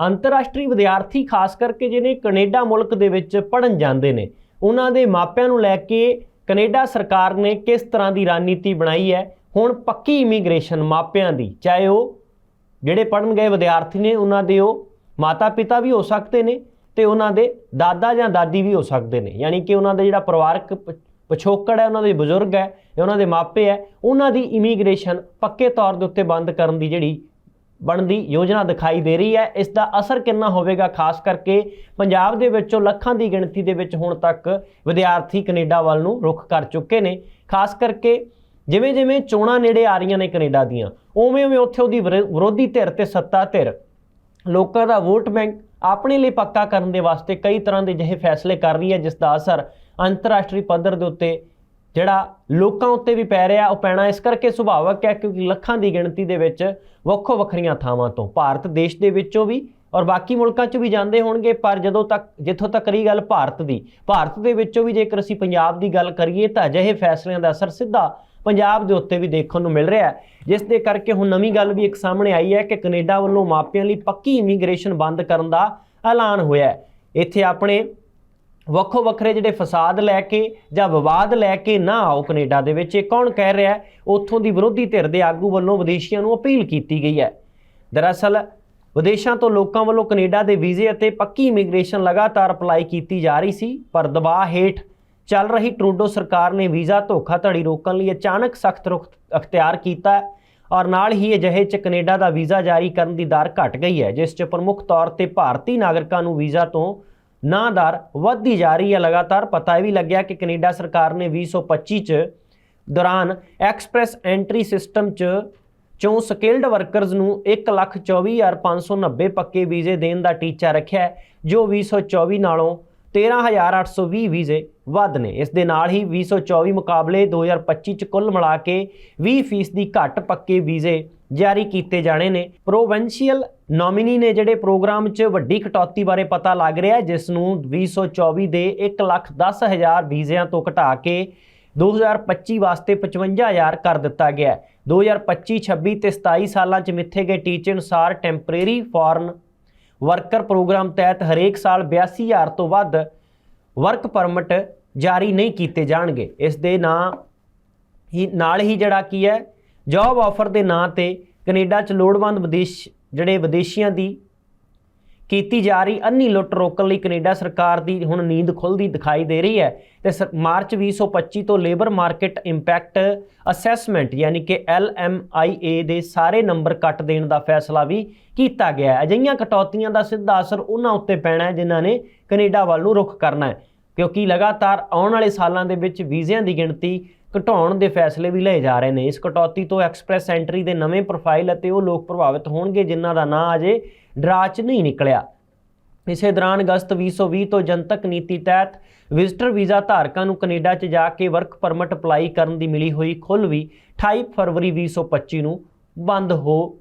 ਅੰਤਰਰਾਸ਼ਟਰੀ ਵਿਦਿਆਰਥੀ, ਖਾਸ ਕਰਕੇ ਜਿਹੜੇ ਕੈਨੇਡਾ ਮੁਲਕ ਦੇ ਵਿੱਚ ਪੜਨ ਜਾਂਦੇ ਨੇ, ਉਹਨਾਂ ਦੇ ਮਾਪਿਆਂ ਨੂੰ ਲੈ ਕੇ ਕੈਨੇਡਾ ਸਰਕਾਰ ਨੇ ਕਿਸ ਤਰ੍ਹਾਂ ਦੀ ਰਣਨੀਤੀ ਬਣਾਈ ਹੈ? ਹੁਣ ਪੱਕੀ ਇਮੀਗ੍ਰੇਸ਼ਨ ਮਾਪਿਆਂ ਦੀ, ਚਾਹੇ ਉਹ ਜਿਹੜੇ ਪੜਨ ਗਏ ਵਿਦਿਆਰਥੀ ਨੇ, ਉਹਨਾਂ ਦੇ ਉਹ ਮਾਤਾ ਪਿਤਾ ਵੀ ਹੋ ਸਕਦੇ ਨੇ ਤੇ ਉਹਨਾਂ ਦੇ ਦਾਦਾ ਜਾਂ ਦਾਦੀ ਵੀ ਹੋ ਸਕਦੇ ਨੇ। ਯਾਨੀ ਕਿ ਉਹਨਾਂ ਦਾ ਜਿਹੜਾ ਪਰਿਵਾਰਕ ਪ- ਪਿਛੋਕੜ ਹੈ, ਉਹਨਾਂ ਦੇ ਬਜ਼ੁਰਗ ਹੈ ਜਾਂ ਉਹਨਾਂ ਦੇ ਮਾਪੇ ਹੈ, ਉਹਨਾਂ ਦੀ ਇਮੀਗ੍ਰੇਸ਼ਨ ਪੱਕੇ ਤੌਰ ਦੇ ਉੱਤੇ ਬੰਦ ਕਰਨ ਦੀ ਜਿਹੜੀ ਬਣਦੀ ਯੋਜਨਾ ਦਿਖਾਈ ਦੇ ਰਹੀ ਹੈ। ਇਸ ਦਾ ਅਸਰ ਕਿੰਨਾ ਹੋਵੇਗਾ? ਖਾਸ ਕਰਕੇ ਪੰਜਾਬ ਦੇ ਵਿੱਚੋਂ ਲੱਖਾਂ ਦੀ ਗਿਣਤੀ ਦੇ ਵਿੱਚ ਹੁਣ ਤੱਕ ਵਿਦਿਆਰਥੀ ਕੈਨੇਡਾ ਵੱਲ ਨੂੰ ਰੁਖ ਕਰ ਚੁੱਕੇ ਨੇ। ਖਾਸ ਕਰਕੇ ਜਿਵੇਂ ਜਿਵੇਂ ਚੋਣਾਂ ਨੇੜੇ ਆ ਰਹੀਆਂ ਨੇ ਕੈਨੇਡਾ ਦੀਆਂ ਉਵੇਂ ਉਵੇਂ ਉੱਥੇ ਉਹਦੀ ਵਿਰੋ- ਵਿਰੋਧੀ ਧਿਰ ਤੇ ਸੱਤਾ ਧਿਰ। ਲੋਕਾਂ ਦਾ ਵੋਟ ਬੈਂਕ ਆਪਣੇ ਲਈ ਪੱਕਾ ਕਰਨ ਦੇ ਵਾਸਤੇ ਕਈ ਤਰ੍ਹਾਂ ਦੇ ਜਿਹੇ ਫੈਸਲੇ ਕਰ ਰਹੀ ਹੈ, ਜਿਸ ਦਾ ਅਸਰ ਅੰਤਰਰਾਸ਼ਟਰੀ ਪੱਧਰ ਦੇ ਉੱਤੇ ਜਿਹੜਾ ਲੋਕਾਂ ਉੱਤੇ ਵੀ ਪੈ ਰਿਹਾ, ਉਹ ਪੈਣਾ ਇਸ ਕਰਕੇ ਸੁਭਾਵਕ ਹੈ ਕਿਉਂਕਿ ਲੱਖਾਂ ਦੀ ਗਿਣਤੀ ਦੇ ਵਿੱਚ ਵੱਖੋ ਵੱਖਰੀਆਂ ਥਾਵਾਂ ਤੋਂ ਭਾਰਤ ਦੇਸ਼ ਦੇ ਵਿੱਚੋਂ ਵੀ ਔਰ ਬਾਕੀ ਮੁਲਕਾਂ 'ਚ ਵੀ ਜਾਂਦੇ ਹੋਣਗੇ, ਪਰ ਜਦੋਂ ਤੱਕ, ਜਿੱਥੋਂ ਤੱਕ ਰਹੀ ਗੱਲ ਭਾਰਤ ਦੀ, ਭਾਰਤ ਦੇ ਵਿੱਚੋਂ ਵੀ ਜੇਕਰ ਅਸੀਂ ਪੰਜਾਬ ਦੀ ਗੱਲ ਕਰੀਏ ਤਾਂ ਅਜਿਹੇ ਫੈਸਲਿਆਂ ਦਾ ਅਸਰ ਸਿੱਧਾ ਪੰਜਾਬ ਦੇ ਉੱਤੇ ਵੀ ਦੇਖਣ ਨੂੰ ਮਿਲ ਰਿਹਾ ਜਿਸ ਦੇ ਕਰਕੇ ਹੁਣ ਨਵੀਂ ਗੱਲ ਵੀ ਇੱਕ ਸਾਹਮਣੇ ਆਈ ਹੈ ਕਿ ਕੈਨੇਡਾ ਵੱਲੋਂ ਮਾਪਿਆਂ ਲਈ ਪੱਕੀ ਇਮੀਗ੍ਰੇਸ਼ਨ ਬੰਦ ਕਰਨ ਦਾ ਐਲਾਨ ਹੋਇਆ ਹੈ। ਇੱਥੇ ਆਪਣੇ ਵੱਖੋ ਵੱਖਰੇ ਜਿਹੜੇ ਫਸਾਦ ਲੈ ਕੇ ਜਾਂ ਵਿਵਾਦ ਲੈ ਕੇ ਨਾ ਆਓ ਕੈਨੇਡਾ ਦੇ ਵਿੱਚ, ਇਹ ਕੌਣ ਕਹਿ ਰਿਹਾ ਉੱਥੋਂ ਦੀ ਵਿਰੋਧੀ ਧਿਰ ਦੇ ਆਗੂ ਵੱਲੋਂ ਵਿਦੇਸ਼ੀਆਂ ਨੂੰ ਅਪੀਲ ਕੀਤੀ ਗਈ ਹੈ। ਦਰਅਸਲ, ਵਿਦੇਸ਼ਾਂ ਤੋਂ ਲੋਕਾਂ ਵੱਲੋਂ ਕੈਨੇਡਾ ਦੇ ਵੀਜ਼ੇ ਅਤੇ ਪੱਕੀ ਇਮੀਗ੍ਰੇਸ਼ਨ ਲਗਾਤਾਰ ਅਪਲਾਈ ਕੀਤੀ ਜਾ ਰਹੀ ਸੀ, ਪਰ ਦਬਾਅ ਹੇਠ ਚੱਲ ਰਹੀ ਟਰੂਡੋ ਸਰਕਾਰ ਨੇ ਵੀਜ਼ਾ ਧੋਖਾਧੜੀ ਰੋਕਣ ਲਈ ਅਚਾਨਕ ਸਖਤ ਰੁਖ ਅਖਤਿਆਰ ਕੀਤਾ ਔਰ ਨਾਲ ਹੀ ਅਜਿਹੇ ਚ ਕੈਨੇਡਾ ਦਾ ਵੀਜ਼ਾ ਜਾਰੀ ਕਰਨ ਦੀ ਦਰ ਘਟ ਗਈ ਹੈ, ਜਿਸ ਚ ਪ੍ਰਮੁੱਖ ਤੌਰ ਤੇ ਭਾਰਤੀ ਨਾਗਰਿਕਾਂ ਨੂੰ ਵੀਜ਼ਾ ਤੋਂ ਨਾ ਦਰ ਵੱਧਦੀ ਜਾ ਰਹੀ ਹੈ। ਲਗਾਤਾਰ ਪਤਾ ਇਹ ਵੀ ਲੱਗਿਆ ਕਿ ਕੈਨੇਡਾ ਸਰਕਾਰ ਨੇ 2025 ਚ ਦੌਰਾਨ ਐਕਸਪ੍ਰੈਸ ਐਂਟਰੀ ਸਿਸਟਮ ਚ ਚੋਂ ਸਕਿਲਡ ਵਰਕਰਸ ਨੂੰ 124590 ਪੱਕੇ ਵੀਜ਼ੇ ਦੇਣ ਦਾ ਟੀਚਾ ਰੱਖਿਆ ਹੈ, ਜੋ 2024 ਨਾਲੋਂ 13820 ਵੀਜ਼ੇ ਵੱਧ ਨੇ। ਇਸ ਦੇ ਨਾਲ ਹੀ 2024 ਮੁਕਾਬਲੇ 2025 ਚ ਕੁੱਲ ਮਿਲਾ ਕੇ 20% ਦੀ ਘੱਟ ਪੱਕੇ ਵੀਜ਼ੇ ਜਾਰੀ ਕੀਤੇ ਜਾਣੇ ਨੇ। ਪ੍ਰੋਵਿੰਸ਼ੀਅਲ ਨੋਮਿਨੀ ਨੇ ਜਿਹੜੇ ਪ੍ਰੋਗਰਾਮ 'ਚ ਵੱਡੀ ਕਟੌਤੀ ਬਾਰੇ ਪਤਾ ਲੱਗ ਰਿਹਾ ਜਿਸ ਨੂੰ 2024 ਦੇ 110000 ਵੀਜ਼ਿਆਂ ਤੋਂ ਘਟਾ ਕੇ 2025 ਵਾਸਤੇ 55000 ਕਰ ਦਿੱਤਾ ਗਿਆ ਹੈ। 2025 26 ਤੇ 27 ਸਾਲਾਂ 'ਚ ਮਿੱਥੇ ਗਏ ਟੀਚੇ ਅਨੁਸਾਰ ਟੈਂਪਰੇਰੀ ਫੋਰਨ ਵਰਕਰ ਪ੍ਰੋਗਰਾਮ ਤਹਿਤ ਹਰੇਕ ਸਾਲ 82000 ਤੋਂ ਵੱਧ ਵਰਕ ਪਰਮਿਟ ਜਾਰੀ ਨਹੀਂ ਕੀਤੇ ਜਾਣਗੇ। ਇਸ ਦੇ ਨਾਂ ਹੀ ਨਾਲ ਹੀ ਜਿਹੜਾ ਕੀ ਹੈ ਜੌਬ ਆਫਰ ਦੇ ਨਾਂ ਤੇ ਕੈਨੇਡਾ 'ਚ ਲੋੜਵੰਦ ਵਿਦੇਸ਼, ਜਿਹੜੇ ਵਿਦੇਸ਼ੀਆਂ ਦੀ ਕੀਤੀ ਜਾ ਰਹੀ ਅੰਨੀ ਲੁੱਟ ਰੋਕਣ ਲਈ ਕੈਨੇਡਾ ਸਰਕਾਰ ਦੀ ਹੁਣ ਨੀਂਦ ਖੁੱਲਦੀ ਦਿਖਾਈ ਦੇ ਰਹੀ ਹੈ ਤੇ ਸ- ਮਾਰਚ 2025 ਤੋਂ ਲੇਬਰ ਮਾਰਕੀਟ ਇੰਪੈਕਟ ਅਸੈਸਮੈਂਟ ਯਾਨੀ ਕਿ LMIA ਦੇ ਸਾਰੇ ਨੰਬਰ ਕੱਟ ਦੇਣ ਦਾ ਫੈਸਲਾ ਵੀ ਕੀਤਾ ਗਿਆ ਹੈ। ਅਜਿਹੀਆਂ ਕਟੌਤੀਆਂ ਦਾ ਸਿੱਧਾ ਅਸਰ ਉਹਨਾਂ ਉੱਤੇ ਪੈਣਾ ਹੈ ਜਿਨ੍ਹਾਂ ਨੇ ਕੈਨੇਡਾ ਵੱਲ ਨੂੰ ਰੁਖ ਕਰਨਾ ਹੈ, ਕਿਉਂਕਿ ਲਗਾਤਾਰ ਆਉਣ ਵਾਲੇ ਸਾਲਾਂ ਦੇ ਵਿੱਚ ਵੀਜ਼ਿਆਂ ਦੀ ਗਿਣਤੀ ਘਟਾਉਣ ਦੇ ਫੈਸਲੇ ਵੀ ਲਏ ਜਾ ਰਹੇ ਨੇ। ਇਸ ਕਟੌਤੀ ਤੋਂ ਐਕਸਪ੍ਰੈਸ ਐਂਟਰੀ ਦੇ ਨਵੇਂ ਪ੍ਰੋਫਾਈਲ ਅਤੇ ਉਹ ਲੋਕ ਪ੍ਰਭਾਵਿਤ ਹੋਣਗੇ, ਜਿਨ੍ਹਾਂ ਦਾ ਨਾਂ ਅਜੇ ਡਰਾ 'ਚ ਨਹੀਂ ਨਿਕਲਿਆ। ਇਸੇ ਦੌਰਾਨ ਅਗਸਤ 2020 ਤੋਂ ਜਨਤਕ ਨੀਤੀ ਤਹਿਤ ਵਿਜ਼ਟਰ ਵੀਜ਼ਾ ਧਾਰਕਾਂ ਨੂੰ ਕੈਨੇਡਾ 'ਚ ਜਾ ਕੇ ਵਰਕ ਪਰਮਿਟ ਅਪਲਾਈ ਕਰਨ ਦੀ ਮਿਲੀ ਹੋਈ ਖੁੱਲ੍ਹ ਵੀ 28 ਫਰਵਰੀ 2025 ਨੂੰ ਬੰਦ ਹੋ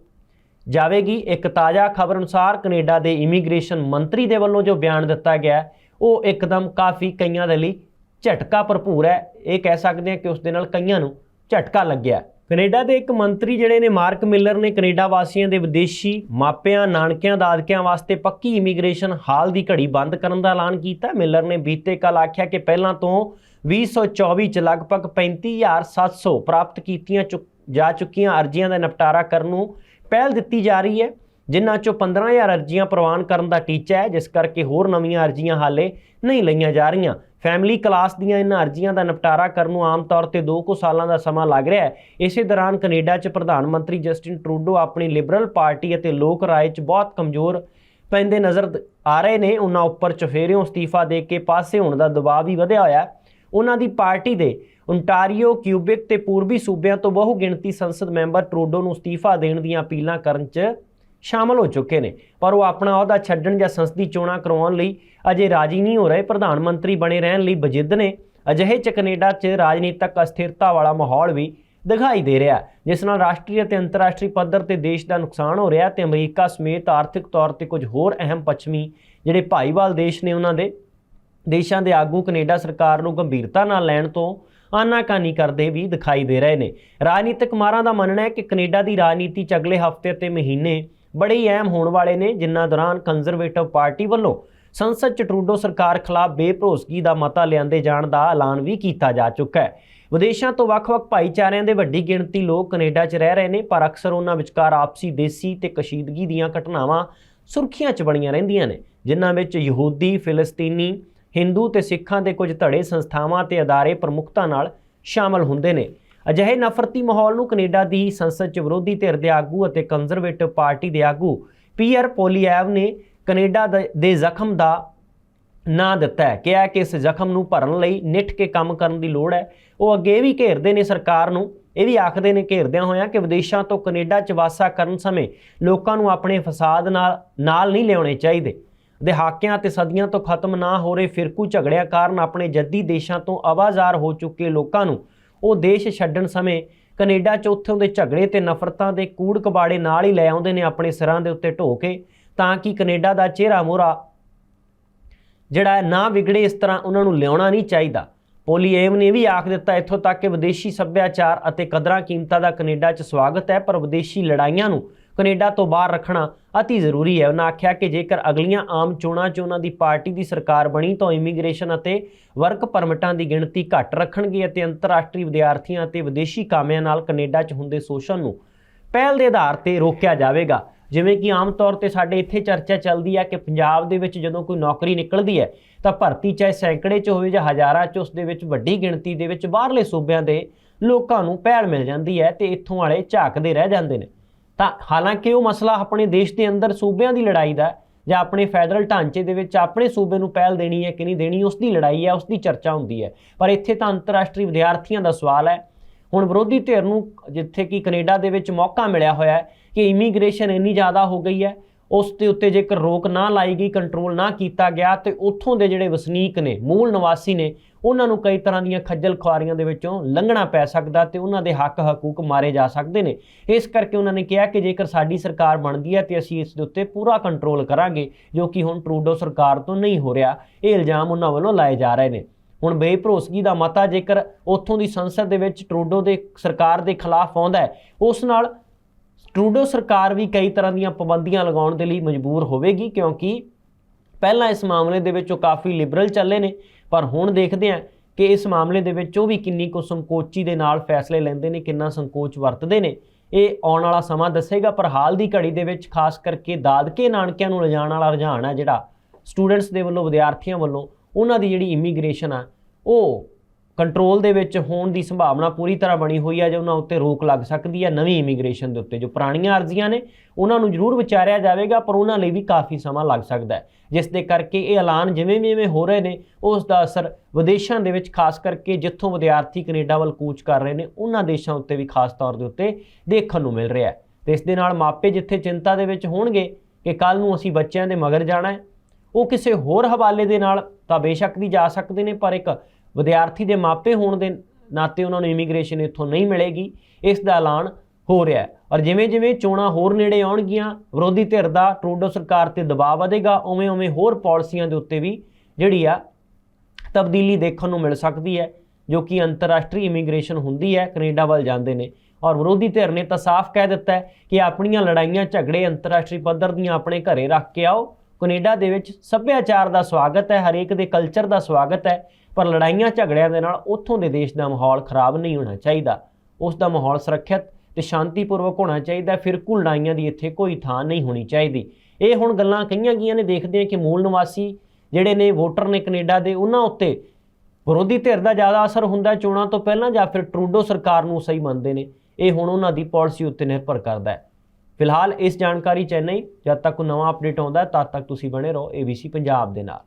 ਜਾਵੇਗੀ। ਇੱਕ ਤਾਜ਼ਾ ਖਬਰ ਅਨੁਸਾਰ ਕੈਨੇਡਾ ਦੇ ਇਮੀਗ੍ਰੇਸ਼ਨ ਮੰਤਰੀ ਦੇ ਵੱਲੋਂ ਜੋ ਬਿਆਨ ਦਿੱਤਾ ਗਿਆ, ਉਹ ਇੱਕਦਮ ਕਾਫੀ ਕਈਆਂ ਦੇ ਲਈ ਝਟਕਾ ਭਰਪੂਰ ਹੈ। ਇਹ ਕਹਿ ਸਕਦੇ ਹਾਂ ਕਿ ਉਸ ਦੇ ਨਾਲ ਕਈਆਂ ਨੂੰ ਝਟਕਾ ਲੱਗਿਆ। ਹੈ। ਕੈਨੇਡਾ ਦੇ ਇੱਕ ਮੰਤਰੀ ਜਿਹੜੇ ਨੇ, ਮਾਰਕ ਮਿਲਰ ਨੇ ਕੈਨੇਡਾ ਵਾਸੀਆਂ ਦੇ ਵਿਦੇਸ਼ੀ ਮਾਪਿਆਂ, ਨਾਨਕਿਆਂ, ਦਾਦਕਿਆਂ ਵਾਸਤੇ ਪੱਕੀ ਇਮੀਗ੍ਰੇਸ਼ਨ ਹਾਲ ਦੀ ਘੜੀ ਬੰਦ ਕਰਨ ਦਾ ਐਲਾਨ ਕੀਤਾ। ਮਿਲਰ ਨੇ ਬੀਤੇ ਕੱਲ ਆਖਿਆ ਕਿ ਪਹਿਲਾਂ ਤੋਂ 2024 ਚ ਲਗਭਗ 35700 ਪ੍ਰਾਪਤ ਕੀਤੀਆਂ ਚੁੱਕ- ਜਾ ਚੁੱਕੀਆਂ ਅਰਜ਼ੀਆਂ ਦਾ ਨਿਪਟਾਰਾ ਕਰਨ ਨੂੰ ਪਹਿਲ ਦਿੱਤੀ ਜਾ ਰਹੀ ਹੈ, ਜਿਨ੍ਹਾਂ ਚੋਂ 15000 ਅਰਜ਼ੀਆਂ ਪ੍ਰਵਾਨ ਕਰਨ ਦਾ ਟੀਚਾ ਹੈ, ਜਿਸ ਕਰਕੇ ਹੋਰ ਨਵੀਆਂ ਅਰਜ਼ੀਆਂ ਹਾਲੇ ਨਹੀਂ ਲਈਆਂ ਜਾ ਰਹੀਆਂ। ਫੈਮਿਲੀ ਕਲਾਸ ਦੀਆਂ ਇਹਨਾਂ ਅਰਜ਼ੀਆਂ ਦਾ ਨਿਪਟਾਰਾ ਕਰਨ ਨੂੰ ਆਮ ਤੌਰ ਤੇ 2 ਕੁ ਸਾਲਾਂ ਦਾ ਸਮਾਂ ਲੱਗ ਰਿਹਾ ਹੈ। ਇਸੇ ਦੌਰਾਨ ਕੈਨੇਡਾ 'ਚ ਪ੍ਰਧਾਨ ਮੰਤਰੀ ਜਸਟਿਨ ਟਰੂਡੋ ਆਪਣੀ ਲਿਬਰਲ ਪਾਰਟੀ ਅਤੇ ਲੋਕ ਰਾਏ 'ਚ ਬਹੁਤ ਕਮਜ਼ੋਰ ਪੈਂਦੇ ਨਜ਼ਰ ਆ ਰਹੇ ਨੇ। ਉਹਨਾਂ ਉੱਪਰ ਚਫੇਰਿਓਂ ਅਸਤੀਫਾ ਦੇ ਕੇ ਪਾਸੇ ਹੋਣ ਦਾ ਦਬਾਅ ਵੀ ਵਧਿਆ ਹੋਇਆ ਹੈ। ਉਹਨਾਂ ਦੀ ਪਾਰਟੀ ਦੇ ਓਨਟਾਰੀਓ ਕਿਊਬਿਕ ਤੇ ਪੂਰਬੀ ਸੂਬਿਆਂ ਤੋਂ ਬਹੁਗਿਣਤੀ ਸੰਸਦ ਮੈਂਬਰ ਟਰੂਡੋ ਨੂੰ ਅਸਤੀਫਾ ਦੇਣ ਦੀਆਂ ਅਪੀਲਾਂ ਕਰਨ 'ਚ ਸ਼ਾਮਲ ਹੋ ਚੁੱਕੇ ਨੇ, ਪਰ ਉਹ ਆਪਣਾ ਅਹੁਦਾ ਛੱਡਣ ਜਾਂ ਸੰਸਦੀ ਚੋਣਾਂ ਕਰਵਾਉਣ ਲਈ ਅਜੇ ਰਾਜੀ ਨਹੀਂ ਹੋ ਰਹੇ। ਪ੍ਰਧਾਨ ਮੰਤਰੀ ਬਣੇ ਰਹਿਣ ਲਈ ਬਜਿੱਦ ਨੇ। ਅਜਿਹੇ ਚ ਕੈਨੇਡਾ 'ਚ ਰਾਜਨੀਤਿਕ ਅਸਥਿਰਤਾ ਵਾਲਾ ਮਾਹੌਲ ਵੀ ਦਿਖਾਈ ਦੇ ਰਿਹਾ ਜਿਸ ਨਾਲ ਰਾਸ਼ਟਰੀ ਅਤੇ ਅੰਤਰਰਾਸ਼ਟਰੀ ਪੱਧਰ ਤੇ ਦੇਸ਼ ਦਾ ਨੁਕਸਾਨ ਹੋ ਰਿਹਾ ਤੇ ਅਮਰੀਕਾ ਸਮੇਤ ਆਰਥਿਕ ਤੌਰ ਤੇ ਕੁਝ ਹੋਰ ਅਹਿਮ ਪੱਛਮੀ ਜਿਹੜੇ ਭਾਈਵਾਲ ਦੇਸ਼ ਨੇ ਉਹਨਾਂ ਦੇ ਦੇਸ਼ਾਂ ਦੇ ਆਗੂ ਕੈਨੇਡਾ ਸਰਕਾਰ ਨੂੰ ਗੰਭੀਰਤਾ ਨਾਲ ਲੈਣ ਤੋਂ ਆਨਾਕਾਨੀ ਕਰਦੇ ਵੀ ਦਿਖਾਈ ਦੇ ਰਹੇ ਨੇ। ਰਾਜਨੀਤਿਕ ਮਾਰਾਂ ਦਾ ਮੰਨਣਾ ਹੈ ਕਿ ਕੈਨੇਡਾ ਦੀ ਰਾਜਨੀਤੀ ਚ ਅਗਲੇ ਹਫ਼ਤੇ ਅਤੇ ਮਹੀਨੇ ਬੜੇ ਹੀ ਅਹਿਮ ਹੋਣ ਵਾਲੇ ਨੇ, ਜਿਨ੍ਹਾਂ ਦੌਰਾਨ ਕੰਜ਼ਰਵੇਟਿਵ ਪਾਰਟੀ ਵੱਲੋਂ ਸੰਸਦ 'ਚ ਟਰੂਡੋ ਸਰਕਾਰ ਖਿਲਾਫ ਬੇਭਰੋਸਗੀ ਦਾ ਮਤਾ ਲਿਆਂਦੇ ਜਾਣ ਦਾ ਐਲਾਨ ਵੀ ਕੀਤਾ ਜਾ ਚੁੱਕਾ ਹੈ। ਵਿਦੇਸ਼ਾਂ ਤੋਂ ਵੱਖ-ਵੱਖ ਭਾਈਚਾਰਿਆਂ ਦੇ ਵੱਡੀ ਗਿਣਤੀ ਲੋਕ ਕੈਨੇਡਾ 'ਚ ਰਹਿ ਰਹੇ ਨੇ, ਪਰ ਅਕਸਰ ਉਹਨਾਂ ਵਿਚਕਾਰ ਆਪਸੀ ਦੇਸੀ ਤੇ ਕਸ਼ੀਦਗੀ ਦੀਆਂ ਘਟਨਾਵਾਂ ਸੁਰਖੀਆਂ 'ਚ ਬਣੀਆਂ ਰਹਿੰਦੀਆਂ ਨੇ, ਜਿਨ੍ਹਾਂ ਵਿੱਚ ਯਹੂਦੀ, ਫਿਲਸਤੀਨੀ, ਹਿੰਦੂ ਤੇ ਸਿੱਖਾਂ ਦੇ ਕੁਝ ਧੜੇ ਸੰਸਥਾਵਾਂ ਤੇ ਅਦਾਰੇ ਪ੍ਰਮੁੱਖਤਾ ਨਾਲ ਸ਼ਾਮਲ ਹੁੰਦੇ ਨੇ। ਅਜਿਹੇ ਨਫ਼ਰਤੀ ਮਾਹੌਲ ਨੂੰ ਕੈਨੇਡਾ ਦੀ ਸੰਸਦ 'ਚ ਵਿਰੋਧੀ ਧਿਰ ਦੇ ਆਗੂ ਅਤੇ ਕੰਜ਼ਰਵੇਟਿਵ ਪਾਰਟੀ ਦੇ ਆਗੂ ਪੀਅਰ ਪੋਲੀਐਵ ਨੇ ਕੈਨੇਡਾ ਦੇ- ਦੇ ਜ਼ਖਮ ਦਾ ਨਾਂ ਦਿੱਤਾ ਹੈ। ਕਿਹਾ ਕਿ ਇਸ ਜ਼ਖਮ ਨੂੰ ਭਰਨ ਲਈ ਨਿੱਠ ਕੇ ਕੰਮ ਕਰਨ ਦੀ ਲੋੜ ਹੈ। ਉਹ ਅੱਗੇ ਵੀ ਘੇਰਦੇ ਨੇ ਸਰਕਾਰ ਨੂੰ। ਇਹ ਵੀ ਆਖਦੇ ਨੇ ਘੇਰਦਿਆਂ ਹੋਇਆਂ ਕਿ ਵਿਦੇਸ਼ਾਂ ਤੋਂ ਕੈਨੇਡਾ 'ਚ ਵਾਸਾ ਕਰਨ ਸਮੇਂ ਲੋਕਾਂ ਨੂੰ ਆਪਣੇ ਫਸਾਦ ਨਾਲ ਨਾਲ ਨਹੀਂ ਲਿਆਉਣੇ ਚਾਹੀਦੇ। ਦਹਾਕਿਆਂ ਤੇ ਸਦੀਆਂ ਤੋਂ ਖਤਮ ਨਾ ਹੋ ਰਹੇ ਫਿਰਕੂ ਝਗੜਿਆਂ ਕਾਰਨ ਆਪਣੇ ਜੱਦੀ ਦੇਸ਼ਾਂ ਤੋਂ ਆਵਾਜ਼ਾਰ ਹੋ ਚੁੱਕੇ ਲੋਕਾਂ ਨੂੰ ਉਹ ਦੇਸ਼ ਛੱਡਣ ਸਮੇਂ ਕੈਨੇਡਾ 'ਚ ਉੱਥੋਂ ਦੇ ਝਗੜੇ ਤੇ ਨਫ਼ਰਤਾਂ ਦੇ ਕੂੜ ਕਬਾੜੇ ਨਾਲ ਹੀ ਲੈ ਆਉਂਦੇ ਨੇ ਆਪਣੇ ਸਿਰਾਂ ਦੇ ਉੱਤੇ ਢੋ ਕੇ, ਤਾਂ ਕਿ ਕੈਨੇਡਾ ਦਾ ਚਿਹਰਾ ਮੋਹਰਾ ਜਿਹੜਾ ਹੈ ਨਾ ਵਿਗੜੇ ਇਸ ਤਰ੍ਹਾਂ ਉਹਨਾਂ ਨੂੰ ਲਿਆਉਣਾ ਨਹੀਂ ਚਾਹੀਦਾ। ਪੋਲੀਏਮ ਨੇ ਵੀ ਆਖ ਦਿੱਤਾ, ਇੱਥੋਂ ਤੱਕ ਕਿ ਵਿਦੇਸ਼ੀ ਸੱਭਿਆਚਾਰ ਅਤੇ ਕਦਰਾਂ ਕੀਮਤਾਂ ਦਾ ਕੈਨੇਡਾ 'ਚ ਸਵਾਗਤ ਹੈ, ਪਰ ਵਿਦੇਸ਼ੀ ਲੜਾਈਆਂ ਨੂੰ ਕੈਨੇਡਾ ਤੋਂ ਬਾਹਰ ਰੱਖਣਾ ਅਤੀ ਜ਼ਰੂਰੀ ਹੈ। ਉਹਨਾਂ ਆਖਿਆ ਕਿ ਜੇਕਰ ਅਗਲੀਆਂ ਆਮ ਚੋਣਾਂ 'ਚ ਉਹਨਾਂ ਦੀ ਪਾਰਟੀ ਦੀ ਸਰਕਾਰ ਬਣੀ ਤਾਂ ਇਮੀਗ੍ਰੇਸ਼ਨ ਅਤੇ ਵਰਕ ਪਰਮਿਟਾਂ ਦੀ ਗਿਣਤੀ ਘੱਟ ਰੱਖਣਗੇ ਅਤੇ ਅੰਤਰਰਾਸ਼ਟਰੀ ਵਿਦਿਆਰਥੀਆਂ ਅਤੇ ਵਿਦੇਸ਼ੀ ਕਾਮਿਆਂ ਨਾਲ ਕੈਨੇਡਾ 'ਚ ਹੁੰਦੇ ਸ਼ੋਸ਼ਣ ਨੂੰ ਪਹਿਲ ਦੇ ਆਧਾਰ ਤੇ ਰੋਕਿਆ ਜਾਵੇਗਾ। ਜਿਵੇਂ ਕਿ ਆਮ ਤੌਰ ਤੇ ਸਾਡੇ ਇੱਥੇ ਚਰਚਾ ਚੱਲਦੀ ਹੈ ਕਿ ਪੰਜਾਬ ਦੇ ਵਿੱਚ ਜਦੋਂ ਕੋਈ ਨੌਕਰੀ ਨਿਕਲਦੀ ਹੈ ਤਾਂ ਭਰਤੀ ਚਾਹੇ ਸੈਂਕੜੇ 'ਚ ਹੋਵੇ ਜਾਂ ਹਜ਼ਾਰਾਂ 'ਚ ਉਸ ਦੇ ਵਿੱਚ ਵੱਡੀ ਗਿਣਤੀ ਦੇ ਵਿੱਚ ਬਾਹਰਲੇ ਸੂਬਿਆਂ ਦੇ ਲੋਕਾਂ ਨੂੰ ਪਹਿਲ ਮਿਲ ਜਾਂਦੀ ਹੈ ਤੇ ਇੱਥੋਂ ਵਾਲੇ ਝਾਕਦੇ ਰਹਿ ਜਾਂਦੇ ਨੇ। ਤਾਂ ਹਾਲਾਂਕਿ ਉਹ ਮਸਲਾ ਆਪਣੇ ਦੇਸ਼ ਦੇ ਅੰਦਰ ਸੂਬਿਆਂ ਦੀ ਲੜਾਈ ਦਾ ਜਾਂ ਆਪਣੇ ਫੈਡਰਲ ਢਾਂਚੇ ਦੇ ਵਿੱਚ ਆਪਣੇ ਸੂਬੇ ਨੂੰ ਪਹਿਲ ਦੇਣੀ ਹੈ ਕਿ ਨਹੀਂ ਦੇਣੀ ਉਸ ਦੀ ਲੜਾਈ ਹੈ ਉਸ ਦੀ ਚਰਚਾ ਹੁੰਦੀ ਹੈ। ਪਰ ਇੱਥੇ ਤਾਂ ਅੰਤਰਰਾਸ਼ਟਰੀ ਵਿਦਿਆਰਥੀਆਂ ਦਾ ਸਵਾਲ ਹੈ। ਹੁਣ ਵਿਰੋਧੀ ਧਿਰ ਨੂੰ ਜਿੱਥੇ ਕਿ ਕੈਨੇਡਾ ਦੇ ਵਿੱਚ ਮੌਕਾ ਮਿਲਿਆ ਹੋਇਆ ਹੈ ਕਿ ਇਮੀਗ੍ਰੇਸ਼ਨ ਇੰਨੀ ਜ਼ਿਆਦਾ ਹੋ ਗਈ ਹੈ ਉਸ ਦੇ ਉੱਤੇ ਜੇਕਰ ਰੋਕ ਨਾ ਲਾਈ ਗਈ ਕੰਟਰੋਲ ਨਾ ਕੀਤਾ ਗਿਆ, ਤੇ ਉੱਥੋਂ ਦੇ ਜਿਹੜੇ ਵਸਨੀਕ ਨੇ, ਮੂਲ ਨਿਵਾਸੀ ਨੇ, ਉਹਨਾਂ ਨੂੰ ਕਈ ਤਰ੍ਹਾਂ ਦੀਆਂ ਖੱਜਲ ਖੁਆਰੀਆਂ ਦੇ ਵਿੱਚੋਂ ਲੰਘਣਾ ਪੈ ਸਕਦਾ ਤੇ ਉਹਨਾਂ ਦੇ ਹੱਕ ਹਕੂਕ ਮਾਰੇ ਜਾ ਸਕਦੇ ਨੇ। ਇਸ ਕਰਕੇ ਉਹਨਾਂ ਨੇ ਕਿਹਾ ਕਿ ਜੇਕਰ ਸਾਡੀ ਸਰਕਾਰ ਬਣਦੀ ਹੈ, ਤੇ ਅਸੀਂ ਇਸ ਦੇ ਉੱਤੇ ਪੂਰਾ ਕੰਟਰੋਲ ਕਰਾਂਗੇ, ਜੋ ਕਿ ਹੁਣ ਟਰੂਡੋ ਸਰਕਾਰ ਤੋਂ ਨਹੀਂ ਹੋ ਰਿਹਾ। ਇਹ ਇਲਜ਼ਾਮ ਉਹਨਾਂ ਵੱਲੋਂ ਲਾਏ ਜਾ ਰਹੇ ਨੇ। ਹੁਣ ਬੇਭਰੋਸਗੀ ਦਾ ਮਤਾ ਜੇਕਰ ਉੱਥੋਂ ਦੀ ਸੰਸਦ ਦੇ ਵਿੱਚ ਟਰੂਡੋ ਦੇ ਸਰਕਾਰ ਦੇ ਖਿਲਾਫ ਆਉਂਦਾ ਹੈ, ਉਸ ਨਾਲ ਟਰੂਡੋ ਸਰਕਾਰ ਵੀ ਕਈ ਤਰ੍ਹਾਂ ਦੀਆਂ ਪਾਬੰਦੀਆਂ ਲਗਾਉਣ ਦੇ ਲਈ ਮਜਬੂਰ ਹੋਵੇਗੀ, ਕਿਉਂਕਿ ਪਹਿਲਾਂ ਇਸ ਮਾਮਲੇ ਦੇ ਵਿੱਚ ਉਹ ਕਾਫੀ ਲਿਬਰਲ ਚੱਲੇ ਨੇ, ਪਰ ਹੁਣ ਦੇਖਦੇ ਹਾਂ ਕਿ ਇਸ ਮਾਮਲੇ ਦੇ ਵਿੱਚ ਉਹ ਵੀ ਕਿੰਨੀ ਕੁ ਸੰਕੋਚੀ ਦੇ ਨਾਲ ਫੈਸਲੇ ਲੈਂਦੇ ਨੇ, ਕਿੰਨਾ ਸੰਕੋਚ ਵਰਤਦੇ ਨੇ। ਇਹ ਆਉਣ ਵਾਲਾ ਸਮਾਂ ਦੱਸੇਗਾ, ਪਰ ਹਾਲ ਦੀ ਘੜੀ ਦੇ ਵਿੱਚ ਖਾਸ ਕਰਕੇ ਦਾਦਕੇ ਨਾਨਕਿਆਂ ਨੂੰ ਲਿਜਾਣ ਵਾਲਾ ਰੁਝਾਨ ਹੈ ਜਿਹੜਾ ਸਟੂਡੈਂਟਸ ਦੇ ਵੱਲੋਂ, ਵਿਦਿਆਰਥੀਆਂ ਵੱਲੋਂ, ਉਹਨਾਂ ਦੀ ਜਿਹੜੀ ਇਮੀਗ੍ਰੇਸ਼ਨ ਆ, ਉਹ ਕੰਟਰੋਲ ਦੇ ਵਿੱਚ ਹੋਣ ਦੀ ਸੰਭਾਵਨਾ ਪੂਰੀ ਤਰ੍ਹਾਂ ਬਣੀ ਹੋਈ ਹੈ ਜੇ ਉਹਨਾਂ ਉੱਤੇ ਰੋਕ ਲੱਗ ਸਕਦੀ ਹੈ ਨਵੀਂ ਇਮੀਗ੍ਰੇਸ਼ਨ ਦੇ ਉੱਤੇ। ਜੋ ਪੁਰਾਣੀਆਂ ਅਰਜ਼ੀਆਂ ਨੇ, ਉਹਨਾਂ ਨੂੰ ਜ਼ਰੂਰ ਵਿਚਾਰਿਆ ਜਾਵੇਗਾ, ਪਰ ਉਹਨਾਂ ਲਈ ਵੀ ਕਾਫੀ ਸਮਾਂ ਲੱਗ ਸਕਦਾ ਹੈ। ਜਿਸ ਦੇ ਕਰਕੇ ਇਹ ਐਲਾਨ ਜਿਵੇਂ ਵੀ ਜਿਵੇਂ ਹੋ ਰਹੇ ਨੇ, ਉਸ ਦਾ ਅਸਰ ਵਿਦੇਸ਼ਾਂ ਦੇ ਵਿੱਚ, ਖਾਸ ਕਰਕੇ ਜਿੱਥੋਂ ਵਿਦਿਆਰਥੀ ਕੈਨੇਡਾ ਵੱਲ ਕੂਚ ਕਰ ਰਹੇ ਨੇ, ਉਹਨਾਂ ਦੇਸ਼ਾਂ ਉੱਤੇ ਵੀ ਖਾਸ ਤੌਰ ਦੇ ਉੱਤੇ ਦੇਖਣ ਨੂੰ ਮਿਲ ਰਿਹਾ ਹੈ। ਤੇ ਇਸ ਦੇ ਨਾਲ ਮਾਪੇ ਜਿੱਥੇ ਚਿੰਤਾ ਦੇ ਵਿੱਚ ਹੋਣਗੇ ਕਿ ਕੱਲ ਨੂੰ ਅਸੀਂ ਬੱਚਿਆਂ ਦੇ ਮਗਰ ਜਾਣਾ ਹੈ, ਉਹ ਕਿਸੇ ਹੋਰ ਹਵਾਲੇ ਦੇ ਨਾਲ ਤਾਂ ਬੇਸ਼ੱਕ ਵੀ ਜਾ ਸਕਦੇ ਨੇ, ਪਰ ਇੱਕ ਵਿਦਿਆਰਥੀ ਦੇ ਮਾਪੇ ਹੋਣ ਦੇ ਨਾਤੇ ਉਹਨਾਂ ਨੂੰ ਇਮੀਗ੍ਰੇਸ਼ਨ ਇੱਥੋਂ ਨਹੀਂ ਮਿਲੇਗੀ, ਇਸ ਦਾ ਐਲਾਨ ਹੋ ਰਿਹਾ ਹੈ। ਔਰ ਜਿਵੇਂ ਜਿਵੇਂ ਚੋਣਾਂ ਹੋਰ ਨੇੜੇ ਆਉਣਗੀਆਂ, ਵਿਰੋਧੀ ਧਿਰ ਦਾ ਟਰੂਡੋ ਸਰਕਾਰ ਤੇ ਦਬਾਅ ਵਧੇਗਾ, ਉਵੇਂ ਉਵੇਂ ਹੋਰ ਪਾਲਿਸੀਆਂ ਦੇ ਉੱਤੇ ਵੀ ਜਿਹੜੀ ਆ ਤਬਦੀਲੀ ਦੇਖਣ ਨੂੰ ਮਿਲ ਸਕਦੀ ਹੈ, ਜੋ ਕਿ ਅੰਤਰਰਾਸ਼ਟਰੀ ਇਮੀਗ੍ਰੇਸ਼ਨ ਹੁੰਦੀ ਹੈ, ਕੈਨੇਡਾ ਵੱਲ ਜਾਂਦੇ ਨੇ। ਔਰ ਵਿਰੋਧੀ ਧਿਰ ਨੇ ਤਾਂ ਸਾਫ਼ ਕਹਿ ਦਿੱਤਾ ਹੈ ਕਿ ਆਪਣੀਆਂ ਲੜਾਈਆਂ ਝਗੜੇ ਅੰਤਰਰਾਸ਼ਟਰੀ ਪੱਧਰ ਦੀਆਂ ਆਪਣੇ ਘਰੇ ਰੱਖ ਕੇ ਆਓ ਕੈਨੇਡਾ ਦੇ ਵਿੱਚ ਸੱਭਿਆਚਾਰ ਦਾ ਸਵਾਗਤ ਹੈ, ਹਰੇਕ ਦੇ ਕਲਚਰ ਦਾ ਸਵਾਗਤ ਹੈ, ਪਰ ਲੜਾਈਆਂ, ਝਗੜਿਆਂ ਦੇ ਨਾਲ ਉੱਥੋਂ ਦੇ ਦੇਸ਼ ਦਾ ਮਾਹੌਲ ਖਰਾਬ ਨਹੀਂ ਹੋਣਾ ਚਾਹੀਦਾ। ਉਸ ਦਾ ਮਾਹੌਲ ਸੁਰੱਖਿਅਤ ਤੇ ਸ਼ਾਂਤੀਪੂਰਵਕ ਹੋਣਾ ਚਾਹੀਦਾ ਫਿਰ ਲੜਾਈਆਂ ਦੀ ਇੱਥੇ ਕੋਈ ਥਾਂ ਨਹੀਂ ਹੋਣੀ ਚਾਹੀਦੀ। ਇਹ ਹੁਣ ਗੱਲਾਂ ਕਹੀਆਂ ਗਈਆਂ ਨੇ ਦੇਖਦੇ ਹਾਂ ਕਿ ਮੂਲ ਨਿਵਾਸੀ ਜਿਹੜੇ ਨੇ ਵੋਟਰ ਨੇ ਕੈਨੇਡਾ ਦੇ, ਉਹਨਾਂ ਉੱਤੇ ਵਿਰੋਧੀ ਧਿਰ ਦਾ ਜ਼ਿਆਦਾ ਅਸਰ ਹੁੰਦਾ ਚੋਣਾਂ ਤੋਂ ਪਹਿਲਾਂ ਜਾਂ ਫਿਰ ਟਰੂਡੋ ਸਰਕਾਰ ਨੂੰ ਸਹੀ ਮੰਨਦੇ ਨੇ। ਇਹ ਹੁਣ ਉਹਨਾਂ ਦੀ ਪਾਲਿਸੀ ਉੱਤੇ ਨਿਰਭਰ ਕਰਦਾ ਹੈ। ਫਿਲਹਾਲ ਇਸ ਜਾਣਕਾਰੀ ਚੈਨਈ ਜਦ ਤੱਕ ਕੋਈ ਨਵਾਂ ਅਪਡੇਟ ਆਉਂਦਾ ਤਦ ਤੱਕ ਤੁਸੀਂ ਬਣੇ ਰਹੋ ABC ਪੰਜਾਬ ਦੇ ਨਾਲ।